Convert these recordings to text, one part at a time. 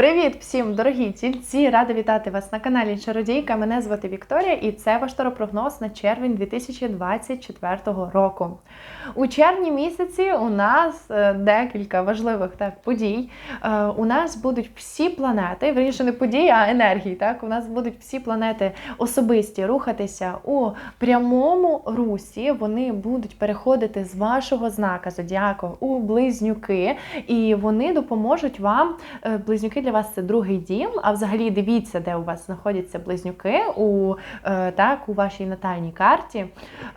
Привіт всім, дорогі тільці! Рада вітати вас на каналі Чародійка. Мене звати Вікторія, і це ваш таропрогноз на червень 2024 року. У червні місяці у нас е, декілька важливих так подій. Е, У нас будуть всі планети, верніше не події, а енергії. Так, у нас будуть всі планети особисті рухатися у прямому русі. Вони будуть переходити з вашого знака зодіаку у близнюки, і вони допоможуть вам. е, Близнюки для вас це другий дім. А взагалі дивіться, де у вас знаходяться близнюки у, е, так, у вашій натальній карті.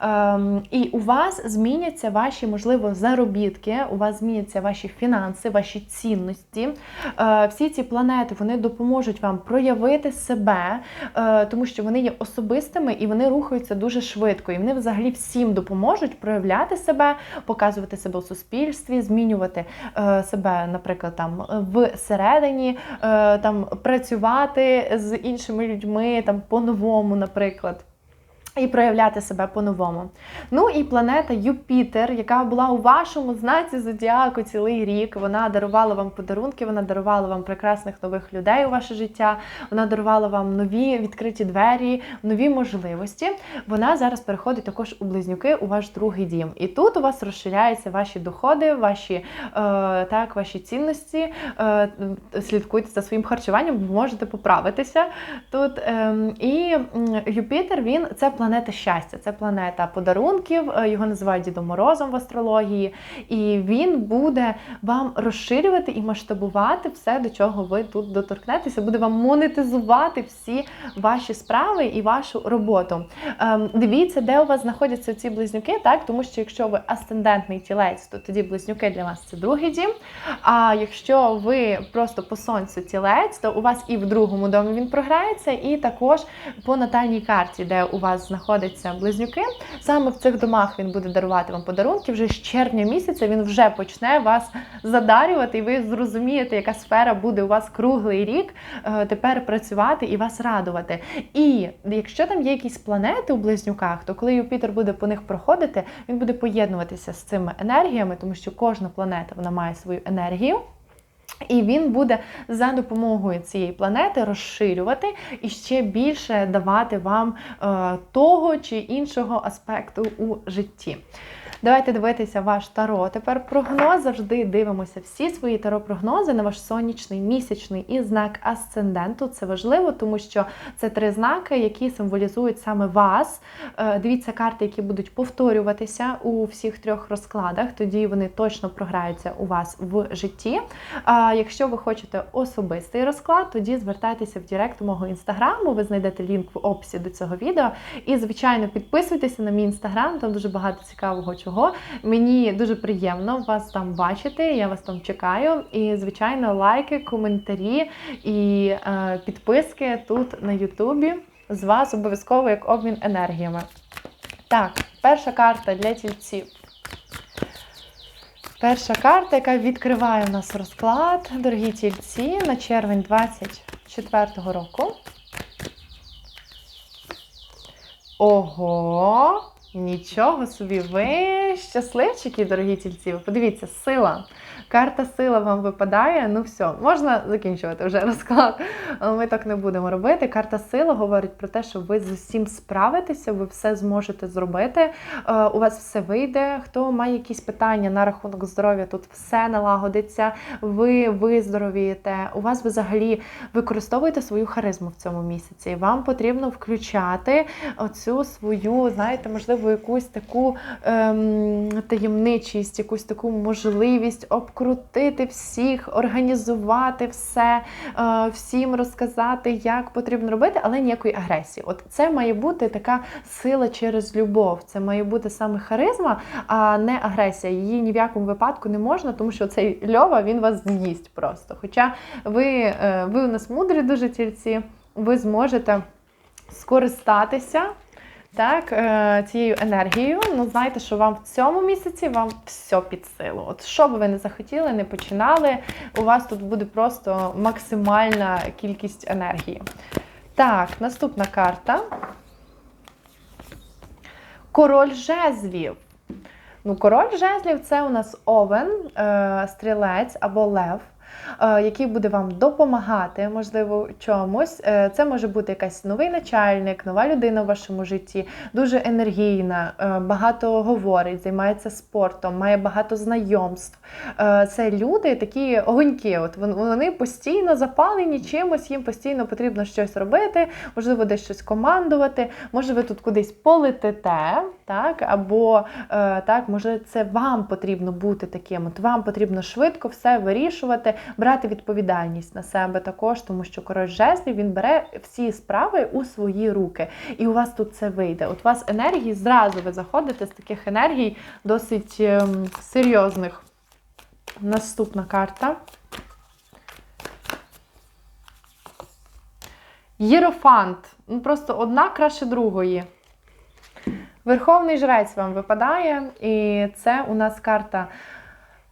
Ем, і у вас зміняться ваші, можливо, заробітки, у вас зміняться ваші фінанси, ваші цінності. Е, всі ці планети вони допоможуть вам проявити себе, е, тому що вони є особистими і вони рухаються дуже швидко. І вони взагалі всім допоможуть проявляти себе, показувати себе у суспільстві, змінювати себе, наприклад, там всередині, там працювати з іншими людьми там по-новому, наприклад. І проявляти себе по-новому. Ну і планета Юпітер, яка була у вашому знаці зодіаку цілий рік. Вона дарувала вам подарунки, вона дарувала вам прекрасних нових людей у ваше життя. Вона дарувала вам нові відкриті двері, нові можливості. Вона зараз переходить також у близнюки, у ваш другий дім. І тут у вас розширяються ваші доходи, ваші е, так, ваші цінності. Е, слідкуйте за своїм харчуванням, можете поправитися тут. Е, і Юпітер він це планета щастя, це планета подарунків, е, його називають Дідом Морозом в астрології, і він буде вам розширювати і масштабувати все, до чого ви тут доторкнетеся, буде вам монетизувати всі ваші справи і вашу роботу. Ем, Дивіться, де у вас знаходяться ці близнюки, так тому що якщо ви асцендентний тілець, то тоді близнюки для вас це другий дім. А якщо ви просто по сонцю тілець, то у вас і в другому домі він програється, і також по натальній карті, де у вас знаходяться близнюки. Саме в цих домах він буде дарувати вам подарунки. Вже з червня місяця він вже почне вас задарювати, і ви зрозумієте, яка сфера буде у вас круглий рік е, тепер працювати і вас радувати. І якщо там є якісь планети у близнюках, то коли Юпітер буде по них проходити, він буде поєднуватися з цими енергіями, тому що кожна планета вона має свою енергію. І він буде за допомогою цієї планети розширювати і ще більше давати вам е, того чи іншого аспекту у житті. Давайте дивитися ваш таро. Тепер прогноз. Завжди дивимося всі свої таро-прогнози на ваш сонячний, місячний і знак асценденту. Це важливо, тому що це три знаки, які символізують саме вас. Е, Дивіться карти, які будуть повторюватися у всіх трьох розкладах. Тоді вони точно програються у вас в житті. А якщо ви хочете особистий розклад, тоді звертайтеся в Директ мого інстаграму. Ви знайдете лінк в описі до цього відео. І, звичайно, підписуйтеся на мій інстаграм, там дуже багато цікавого чого. Мені дуже приємно вас там бачити. Я вас там чекаю. І, звичайно, лайки, коментарі і е, підписки тут на Ютубі. З вас обов'язково як обмін енергіями. Так, перша карта для тільців. Перша карта, яка відкриває у нас розклад, дорогі тільці, на червень 24 року. Ого! Нічого собі, ви щасливчики, дорогі тільці. Подивіться, сила. Карта сила вам випадає. Ну все, можна закінчувати вже розклад. Але ми так не будемо робити. Карта сила говорить про те, що ви з усім справитеся, ви все зможете зробити. Е, У вас все вийде. Хто має якісь питання на рахунок здоров'я, тут все налагодиться, ви виздоровієте. У вас взагалі використовуєте свою харизму в цьому місяці. Вам потрібно включати оцю свою, знаєте, можливо, якусь таку ем, таємничість, якусь таку можливість обкрутити всіх, організувати все, е, всім розказати, як потрібно робити, але ніякої агресії. От це має бути така сила через любов. Це має бути саме харизма, а не агресія. Її ні в якому випадку не можна, тому що цей льова він вас з'їсть просто. Хоча ви, е, ви у нас мудрі дуже тільці, ви зможете скористатися так, е, цією енергією. Ну, знаєте, що вам в цьому місяці вам все під силу. От що би ви не захотіли, не починали, у вас тут буде просто максимальна кількість енергії. Так, наступна карта. Король жезлів. Ну, король жезлів це у нас овен, е, стрілець або лев. Е, який буде вам допомагати, можливо, чомусь. Е, Це може бути якийсь новий начальник, нова людина в вашому житті, дуже енергійна, е, багато говорить, займається спортом, має багато знайомств. Це люди такі огоньки. От вони постійно запалені чимось, їм постійно потрібно щось робити, можливо, десь щось командувати. Може, ви тут кудись полетите, так, або так, може, це вам потрібно бути таким. От вам потрібно швидко все вирішувати, брати відповідальність на себе також, тому що король жезлів він бере всі справи у свої руки. І у вас тут це вийде. От у вас енергії зразу ви заходите з таких енергій досить ем, серйозних. Наступна карта. Єрофант. Ну, просто одна краще другої. Верховний жрець вам випадає, і це у нас карта.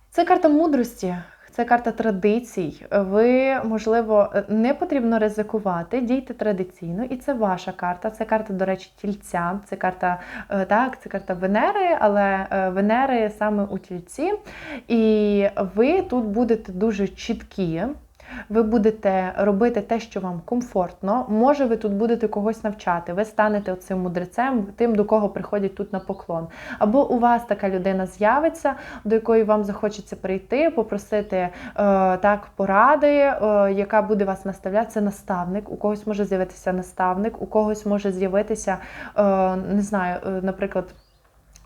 Це карта мудрості, це карта традицій. Ви, можливо, не потрібно ризикувати, дійте традиційно, і це ваша карта. Це карта, до речі, тільця. Це карта, е, так, це карта Венери, але е, Венери саме у тільці. І ви тут будете дуже чіткі. Ви будете робити те, що вам комфортно. Може, ви тут будете когось навчати, ви станете цим мудрецем, тим, до кого приходять тут на поклон. Або у вас така людина з'явиться, до якої вам захочеться прийти, попросити е, так поради, е, яка буде вас наставляти. Це наставник. У когось може з'явитися наставник, у когось може з'явитися, е, не знаю, е, наприклад.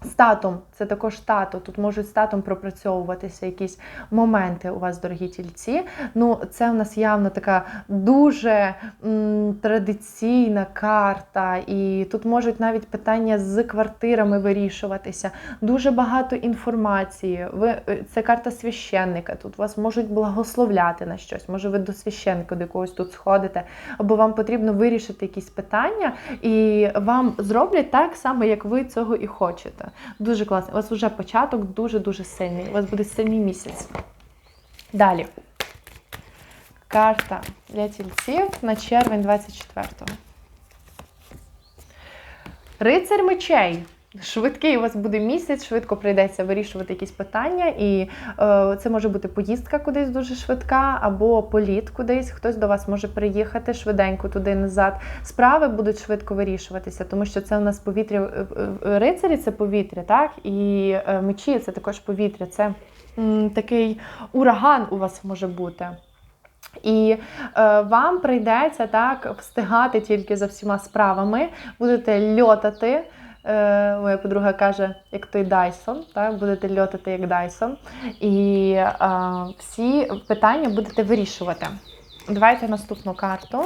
З татом, це також тато. Тут можуть з татом пропрацьовуватися якісь моменти у вас, дорогі тільці. Ну, це у нас явно така дуже м, традиційна карта, і тут можуть навіть питання з квартирами вирішуватися. Дуже багато інформації. Ви е, це карта священника. Тут вас можуть благословляти на щось. Може, ви до священника до якогось тут сходите, або вам потрібно вирішити якісь питання, і вам зроблять так само, як ви цього і хочете. Дуже класно. У вас вже початок дуже-дуже сильний. У вас буде сильний місяць. Далі. Карта для тільців на червень 24-го. Рицар мечей. Швидкий у вас буде місяць, швидко прийдеться вирішувати якісь питання, і е, це може бути поїздка кудись дуже швидка, або політ кудись. Хтось до вас може приїхати швиденько туди назад. Справи будуть швидко вирішуватися, тому що це у нас повітря е, е, рицарі це повітря, так і е, мечі це також повітря. Це м, такий ураган у вас може бути. І е, вам прийдеться так встигати тільки за всіма справами, будете льотати. Е, моя подруга каже, як той Дайсон, так, будете льотати як Дайсон. І е, всі питання будете вирішувати. Давайте наступну карту.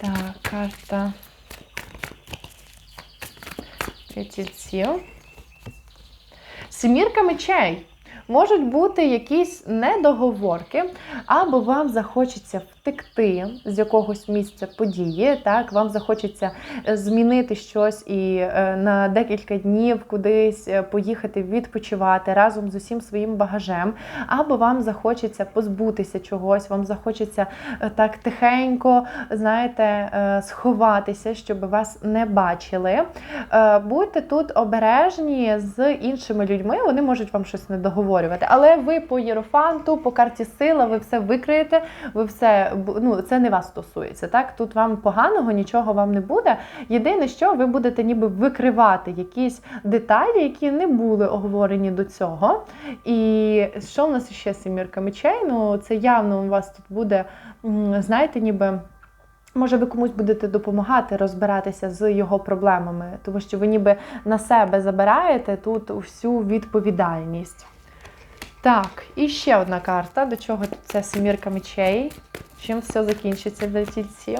Так, карта Сімірка. Мечей. Можуть бути якісь недоговорки, або вам захочеться втекти з якогось місця події, так, вам захочеться е, змінити щось і е, на декілька днів кудись е, поїхати відпочивати разом з усім своїм багажем, або вам захочеться позбутися чогось, вам захочеться так тихенько, знаєте, сховатися, щоб вас не бачили. Будьте тут обережні з іншими людьми, вони можуть вам щось не договорювати. Але ви по єрофанту, по карті сила, ви все викриєте, ви все ну це не вас стосується. Так тут вам поганого нічого вам не буде. Єдине, що ви будете ніби викривати якісь деталі, які не були оговорені до цього. І що в нас ще семірка мечей? Ну це явно у вас тут буде, знаєте, ніби. Може, ви комусь будете допомагати розбиратися з його проблемами, тому що ви ніби на себе забираєте тут всю відповідальність. Так, і ще одна карта. До чого це семірка мечей? Чим все закінчиться для тільців?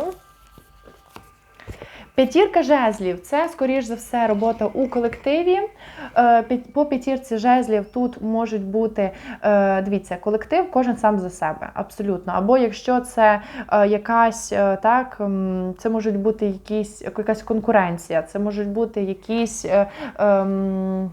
П'ятірка жезлів це, скоріш за все, робота у колективі. Е, По п'ятірці жезлів тут можуть бути, е, дивіться, колектив, кожен сам за себе, абсолютно. Або якщо це е, якась так, це можуть бути якісь, якась конкуренція, це можуть бути якісь. ем,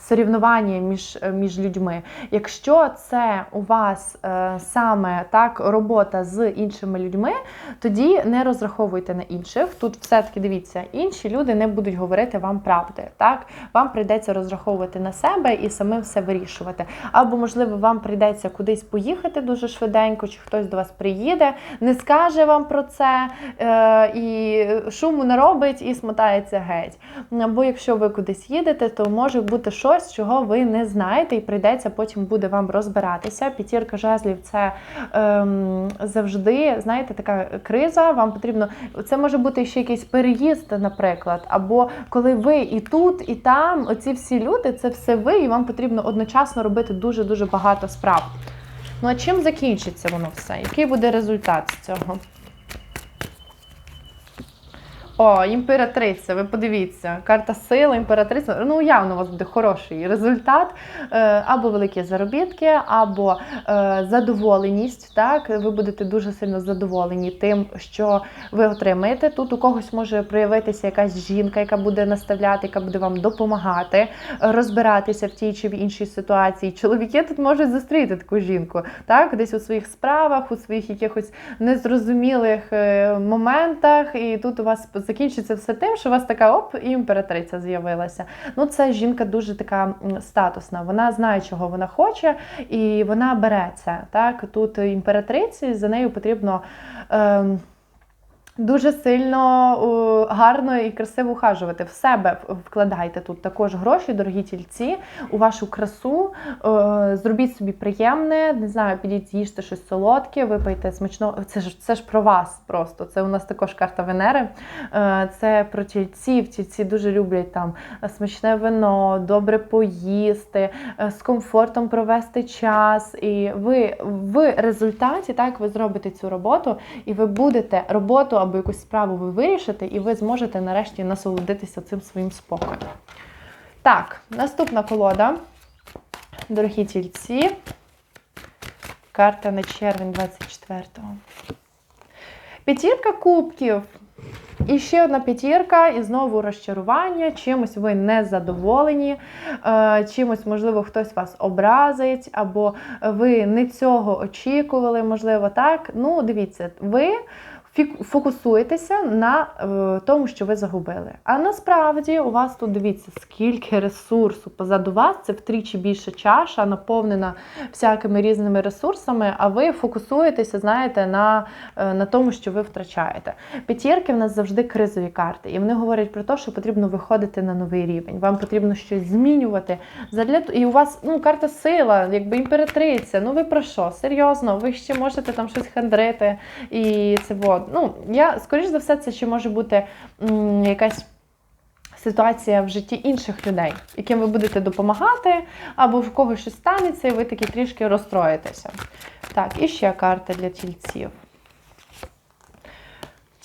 сорівнування між, е, між людьми. Якщо це у вас е, саме так робота з іншими людьми, тоді не розраховуйте на інших. Тут все-таки дивіться, інші люди не будуть говорити вам правди. Так, вам прийдеться розраховувати на себе і самим все вирішувати. Або, можливо, вам прийдеться кудись поїхати дуже швиденько, чи хтось до вас приїде, не скаже вам про це е, і шуму не робить і смотається геть. Або якщо ви кудись їдете, то може бути щось, чого ви не знаєте, і прийдеться потім буде вам розбиратися. П'ятірка жезлів це ем, завжди, знаєте, така криза. Вам потрібно це може бути ще якийсь переїзд, наприклад, або коли ви і тут, і там, оці всі люди, це все ви, і вам потрібно одночасно робити дуже дуже багато справ. Ну а чим закінчиться воно все? Який буде результат з цього? О, імператриця, ви подивіться, карта сили, імператриця. Ну, явно у вас буде хороший результат, Е, або великі заробітки, або е, задоволеність. Так, ви будете дуже сильно задоволені тим, що ви отримаєте. Тут у когось може проявитися якась жінка, яка буде наставляти, яка буде вам допомагати, е, розбиратися в тій чи в іншій ситуації. Чоловіки тут можуть зустріти таку жінку, так, десь у своїх справах, у своїх якихось незрозумілих моментах, і тут у вас закінчиться все тим, що у вас така оп, і імператриця з'явилася. Ну, це жінка дуже така статусна. Вона знає, чого вона хоче, і вона бере це. Так, тут імператриці за нею потрібно. Ем, Дуже сильно гарно і красиво ухажувати. В себе вкладайте тут також гроші, дорогі тільці, у вашу красу. Зробіть собі приємне, не знаю, підіть з'їжте щось солодке, випийте смачно. Це ж це ж про вас просто. Це у нас також карта Венери. Е, це про тільців. Тільці дуже люблять там смачне вино, добре поїсти, е, з комфортом провести час. І ви в результаті так ви зробите цю роботу, і ви будете роботу або якусь справу ви вирішите, і ви зможете нарешті насолодитися цим своїм спокоєм. Так, наступна колода. Дорогі тільці. Карта на червень 24-го. П'ятірка кубків. І ще одна п'ятірка, і знову розчарування. Чимось ви не задоволені, е, чимось, можливо, хтось вас образить, або ви не цього очікували, можливо, так. Ну, дивіться, ви фокусуєтеся на е, тому, що ви загубили. А насправді у вас тут дивіться, скільки ресурсу позаду вас, це втричі більше чаша, наповнена всякими різними ресурсами, а ви фокусуєтеся, знаєте, на, е, на тому, що ви втрачаєте. П'ятірки в нас завжди кризові карти, і вони говорять про те, що потрібно виходити на новий рівень. Вам потрібно щось змінювати. Задля... І у вас ну, карта сила, якби імператриця. Ну ви про що? Серйозно, ви ще можете там щось хандрити. І це от. Ну, я, скоріш за все, це ще може бути м, якась. Ситуація в житті інших людей, яким ви будете допомагати, або в когось щось станеться, і ви такі трішки розстроїтеся. Так, і ще карта для тільців.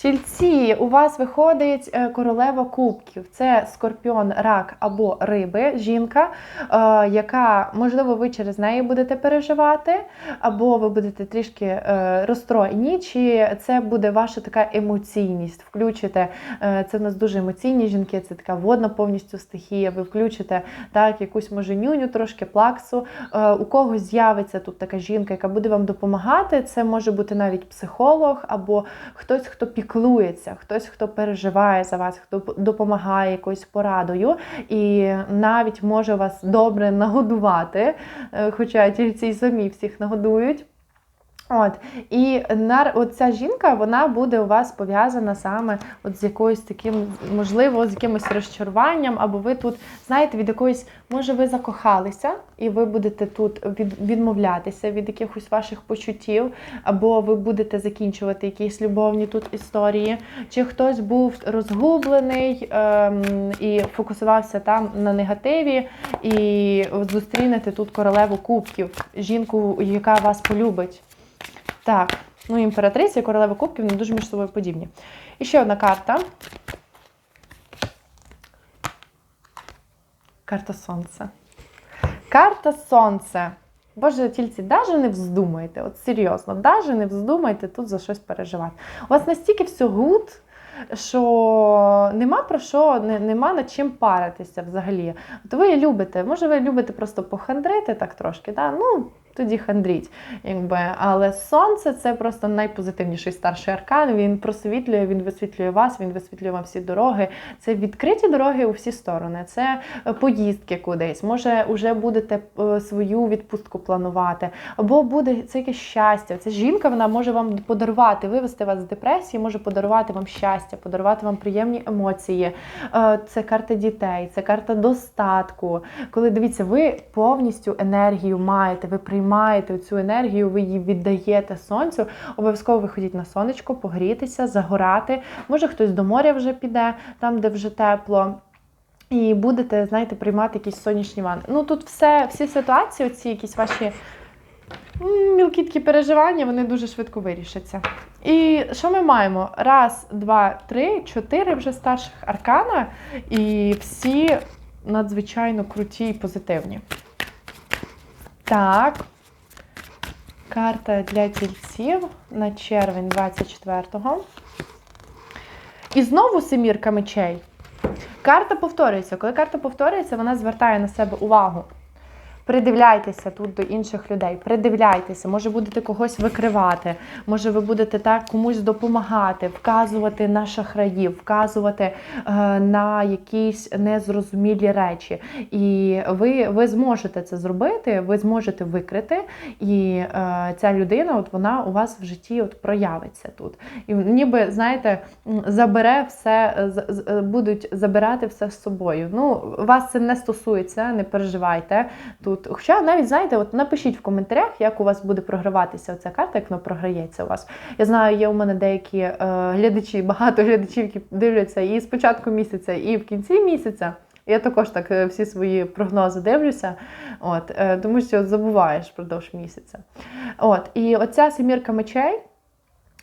Тільці, у вас виходить е, королева кубків. Це скорпіон, рак або риби, жінка, е, яка, можливо, ви через неї будете переживати, або ви будете трішки е, розстроєні, чи це буде ваша така емоційність. Включите, це в нас дуже емоційні жінки, це така водна повністю стихія. Ви включите так, якусь може нюню, трошки плаксу. У когось з'явиться тут така жінка, яка буде вам допомагати. Це може бути навіть психолог, або хтось, хто піклується, хтось, хто переживає за вас, хто допомагає якоюсь порадою, і навіть може вас добре нагодувати, е, хоча тільці й самі всіх нагодують. От і нар, от жінка вона буде у вас пов'язана саме от з якоюсь таким, можливо, з якимось розчаруванням, або ви тут, знаєте, від якоїсь, може, ви закохалися, і ви будете тут від, відмовлятися від якихось ваших почуттів, або ви будете закінчувати якісь любовні тут історії, чи хтось був розгублений ем, і фокусувався там на негативі, і зустрінете тут королеву кубків, жінку, яка вас полюбить. Так, ну імператриця і королева кубків не дуже між собою подібні. І ще одна карта. Карта Сонця. Карта Сонце. Боже, тільці, навіть не вздумайте, от серйозно, навіть не вздумайте тут за щось переживати. У вас настільки все гуд, що нема про що, не, нема над чим паритися взагалі. От ви любите, може, ви любите просто похандрити так трошки, да? ну тоді хандріть. Якби. Але сонце це просто найпозитивніший старший аркан. Він просвітлює, він висвітлює вас, він висвітлює вам всі дороги. Це відкриті дороги у всі сторони, це е, поїздки кудись. Може, вже будете е, свою відпустку планувати, або буде це якесь щастя. Ця жінка вона може вам подарувати, вивести вас з депресії, може подарувати вам щастя, подарувати вам приємні емоції. Е, Це карта дітей, це карта достатку. Коли дивіться, ви повністю енергію маєте, ви приймаєте цю енергію, ви її віддаєте сонцю. Обов'язково виходіть на сонечко, погрітися, загорати. Може, хтось до моря вже піде, там, де вже тепло. І будете, знаєте, приймати якісь сонячні ванни. Ну тут все, всі ситуації, оці якісь ваші мілкі переживання, вони дуже швидко вирішаться. І що ми маємо? Раз, два, три, чотири вже старших аркана, і всі надзвичайно круті і позитивні. Так. Карта для тільців на червень 24-го. І знову семірка мечей. Карта повторюється. Коли карта повторюється, вона звертає на себе увагу. Придивляйтеся тут до інших людей, придивляйтеся, може будете когось викривати, може ви будете так комусь допомагати, вказувати на шахраїв, вказувати е, на якісь незрозумілі речі. І ви, ви зможете це зробити, ви зможете викрити, і е, ця людина, от вона у вас в житті от проявиться тут. І ніби, знаєте, забере все, е, е, будуть забирати все з собою. Ну, вас це не стосується, не переживайте тут. Хоча навіть знаєте, от напишіть в коментарях, як у вас буде програватися ця карта, як вона програється у вас. Я знаю, є у мене деякі е, глядачі, багато глядачів, які дивляться і з початку місяця, і в кінці місяця. Я також так е, всі свої прогнози дивлюся, от, е, тому що забуваєш впродовж місяця. От, і оця семірка мечей.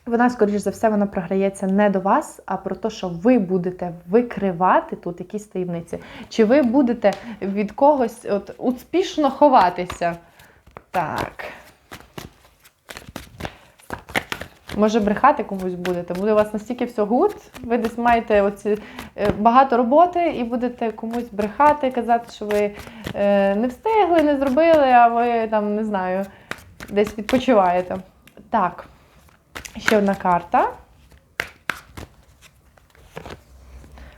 Вона, скоріш за все, вона програється не до вас, а про те, що ви будете викривати тут якісь таємниці. Чи ви будете від когось от, успішно ховатися? Так. Може, брехати комусь будете, буде у вас настільки все гуд, ви десь маєте оці, е, багато роботи і будете комусь брехати, казати, що ви е, не встигли, не зробили, а ви там, не знаю, десь відпочиваєте. Так. Ще одна карта.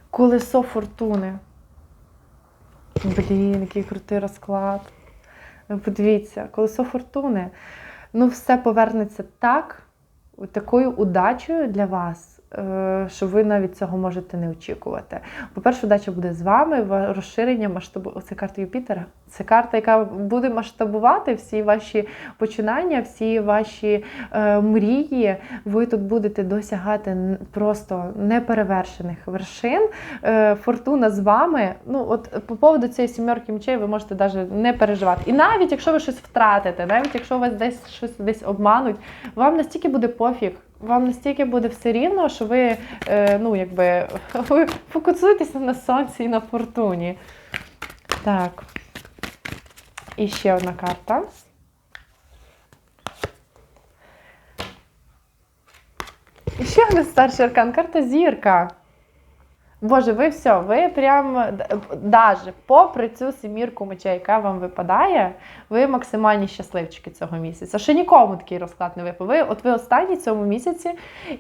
Колесо фортуни. Блін, який крутий розклад. Подивіться, колесо фортуни. Ну, все повернеться так, такою удачею для вас, що ви навіть цього можете не очікувати. По-перше, удача буде з вами, ва- розширення масштабу. Оце карта Юпітера. Це карта, яка буде масштабувати всі ваші починання, всі ваші е, мрії. Ви тут будете досягати просто неперевершених вершин. Е, фортуна з вами. Ну, от по поводу цієї сімерки мечей ви можете навіть не переживати. І навіть якщо ви щось втратите, навіть якщо вас десь щось десь обмануть, вам настільки буде пофіг. Вам настільки буде все рівно, що ви, е, ну, якби, ви фокусуєтеся на сонці і на фортуні. Так. І ще одна карта. І ще одна старший аркан, карта зірка. Боже, ви все, ви прям даже попри цю семірку мечей, яка вам випадає, ви максимальні щасливчики цього місяця. Ще нікому такий розклад не випав. Ви, от ви останні цьому місяці,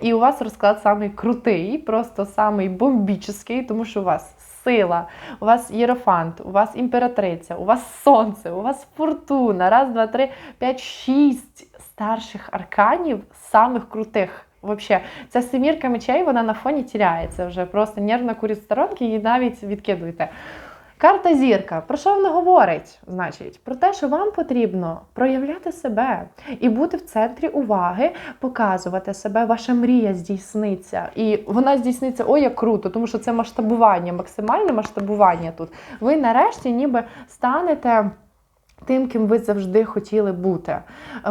і у вас розклад самий крутий, просто самий бомбічний, тому що у вас сила, у вас єрофант, у вас імператриця, у вас сонце, у вас фортуна. Раз, два, три, п'ять, шість старших арканів, самих крутих. Вообще, ця семірка мечей, вона на фоні тіряється вже. Просто нервна курить сторонки і навіть відкидуєте. Карта зірка. Про що вона говорить? Значить, про те, що вам потрібно проявляти себе і бути в центрі уваги, показувати себе, ваша мрія здійсниться. І вона здійсниться ой, як круто, тому що це масштабування, максимальне масштабування тут. Ви нарешті ніби станете Тим, ким ви завжди хотіли бути.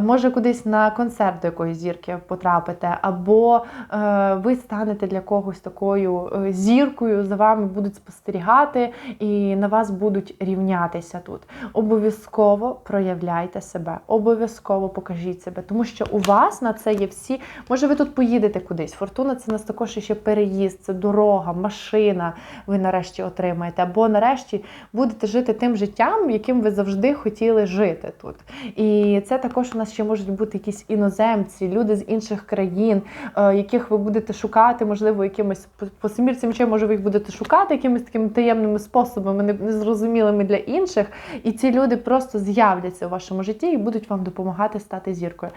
Може, кудись на концерт до якоїсь зірки потрапите, або е, ви станете для когось такою е, зіркою, за вами будуть спостерігати і на вас будуть рівнятися тут. Обов'язково проявляйте себе, обов'язково покажіть себе, тому що у вас на це є всі. Може, ви тут поїдете кудись. Фортуна це у нас також ще переїзд, це дорога, машина. Ви нарешті отримаєте, або нарешті будете жити тим життям, яким ви завжди хотіли жити тут. І це також у нас ще можуть бути якісь іноземці, люди з інших країн, е, яких ви будете шукати, можливо, якимось по- по семірці мечей, може, ви їх будете шукати якимись такими таємними способами, незрозумілими для інших. І ці люди просто з'являться у вашому житті і будуть вам допомагати стати зіркою.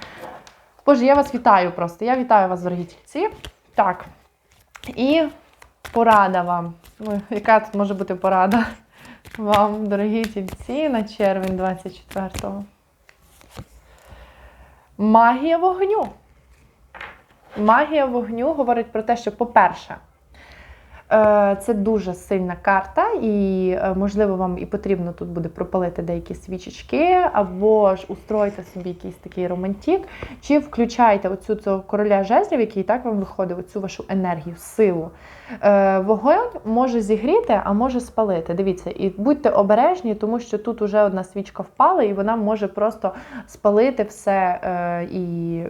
Боже, я вас вітаю просто. Я вітаю вас, дорогі тільці. Так. І порада вам. Ну, яка тут може бути порада вам, дорогі тільці, на червень 24-го? Магія вогню. Магія вогню говорить про те, що, по-перше, це дуже сильна карта, і, е, можливо, вам і потрібно тут буде пропалити деякі свічечки, або ж устроїти собі якийсь такий романтик, чи включайте оцю цього короля жезлів, який так вам виходить, оцю вашу енергію, силу. Е, Вогонь може зігріти, а може спалити. Дивіться, і будьте обережні, тому що тут уже одна свічка впала, і вона може просто спалити все, е, і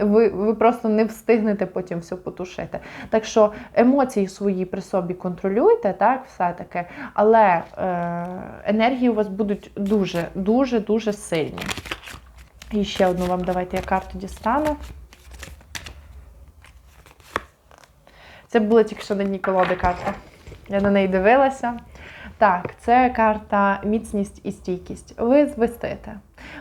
ви, ви просто не встигнете потім все потушити. Так що емоції свої при собі контролюйте, так, все-таки, але е, енергії у вас будуть дуже, дуже, дуже сильні. І ще одну вам давайте я карту дістану. Це була тільки що на дні колоди карта. Я на неї дивилася. Так, це карта міцність і стійкість. Ви звестите.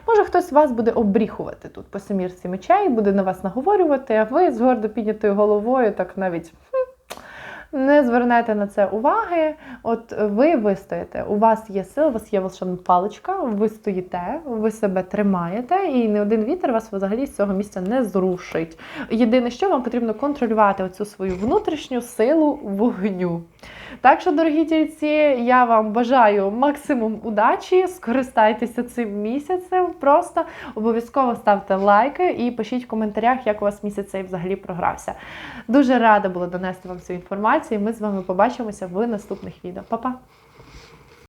Може, хтось вас буде обріхувати тут по семірці мечей, буде на вас наговорювати, а ви з гордо піднятою головою, так навіть не звернете на це уваги. От ви вистоїте. У вас є сила, у вас є волшебна паличка, ви стоїте, ви себе тримаєте, і не один вітер вас взагалі з цього місця не зрушить. Єдине, що вам потрібно контролювати оцю свою внутрішню силу вогню. Так що, дорогі тільці, я вам бажаю максимум удачі, скористайтеся цим місяцем. Просто обов'язково ставте лайки і пишіть в коментарях, як у вас місяць цей взагалі програвся. Дуже рада була донести вам цю інформацію. Ми з вами побачимося в наступних відео. Па-па!